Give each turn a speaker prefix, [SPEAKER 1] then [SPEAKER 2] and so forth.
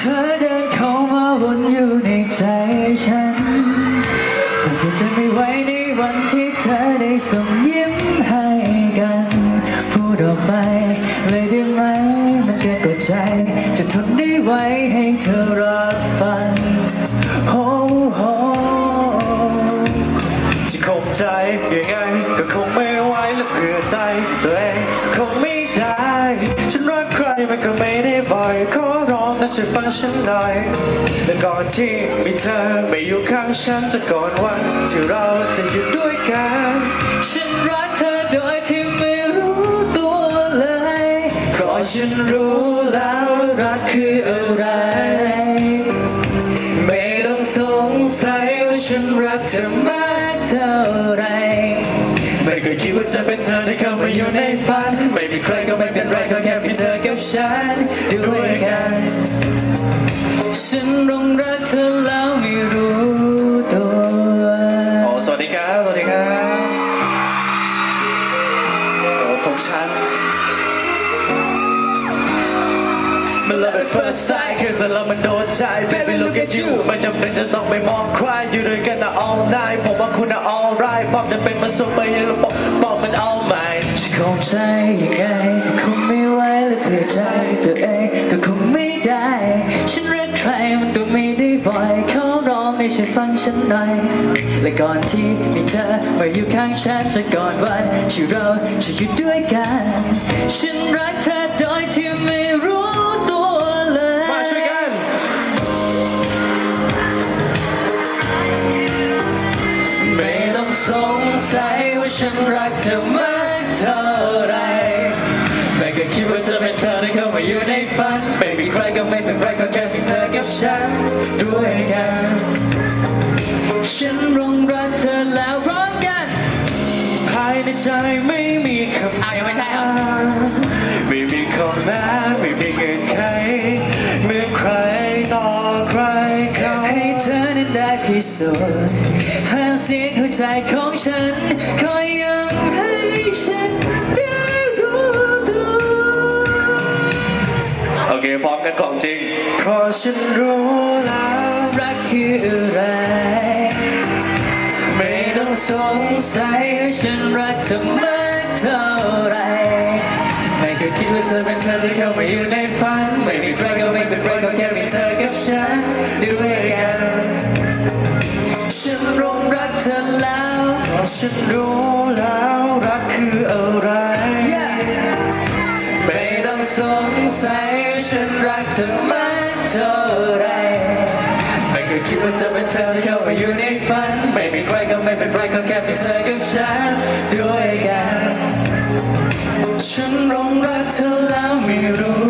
[SPEAKER 1] ธอเดินเข้ามาวนอยู่ในใจฉันคงจะไม่ไหวในวันที่เธอได้ส่งยิ้มให้กัน พูดออกไปเลยได้ไหมมันเกินกว่าใจ จะทนได้ไหวให้เธอรับฟังโอ้โห
[SPEAKER 2] ที่คงใจยังไงก็คงไม่ไหวและเผื่อใจตัวเองคงไม่ได้ ฉันรักใครมันก็ไม่ได้บ่อยขอร้องน ช่วยฟังฉันหน่อยและก่อนที่มีเธอไม่อยู่ข้างฉันจะก่อนวันที่เราจะอยู่ด้วยกัน
[SPEAKER 1] ฉันรักเธอโดยที่ไม่รู้ตัวเลย เพราะฉันรู้แล้วรักคืออะไร ไม่ต้องสงสัยว่าฉันรักเธอมากเท่าไร
[SPEAKER 2] ไม่เคยคิดว่าจะเป็นเธอที่เข้ามาอยู่ในฝัน ไม่มีใครก็ไม่เป็นไรก็แค่มีเธอกับฉันด้วยกัน
[SPEAKER 1] นหลงรักเธอแล้วไม่รู้ตัว
[SPEAKER 2] โอ้สวัสดีครับ สวัสดีครับโอ้ผมฉันมัน love at first sight คือจะเรามันโดนใจ baby look at you ไม่จำเป็นจะต้องไปมองใครอยู่ด้วยกันนะ all night ผมว่าคุณนะ all right บอกจะเป็นมาสุดไปยังเราบอกบอกมัน all mine
[SPEAKER 1] ฉันคงใจยังไงก็คงไม่ไหวและเพื่อใจตัวเองก็คง ร้องให้ฉันฟังฉันหน่อย และก่อนที่มีเธอมาอยู่ข้างฉันจะก่อนวันที่เราจะอยู่ด้วยกัน ฉันรักเธอโดยที่ไม่รู้ตัวเลย
[SPEAKER 2] มาช่วยกัน
[SPEAKER 1] ไม่ต้องสงสัยว่าฉันรักเธอมากเท่าไหรไม่เคยคิดว่าจะเป็นเธอที่เข้ามาอยู่ในฝัน ไม่มีใครก็ไม่เป็นไรก็แค่มีเธอกับฉันด้วยกัน ฉันหลงรักเธอแล้วพร้อมกัน
[SPEAKER 2] ภายในใจไม่มีคำ
[SPEAKER 1] อ้าวยังไม่ใช่เหรอ
[SPEAKER 2] ไม่มีข้อแม้ไม่มีเงื่อนไขเหมื่อนใครต่อใครเขา
[SPEAKER 1] ให้เธอนั้นได้พิสูจน์ทางเสียงหัวใจของฉันคอยย้ำให้ฉันได้รู้ตัว
[SPEAKER 2] โอเคพร้อมกันของจริง เพราะฉันรู้แล้ว
[SPEAKER 1] รั มากเท่าไรไม่เคยคิดว่าเธอเป็นเธอที่เข้ามาอยู่ในฝัน ไม่มีใครก็ไม่เป็นไรก็แค่มีเธอกับฉันด้วยกันฉันรงรักเธอแล้ว
[SPEAKER 2] เพราะฉันรู้แล้วรักคืออะไร
[SPEAKER 1] ไม่ต้องสงสัยฉันรักเธอมากเท่าไรไม่เคยคิดว่าจะเป็นเธอที่เข้ามาอยู่ในฝัน ไม่มีใครก็ไม่เป็นไรก็แค่เป็น to love me, Lord.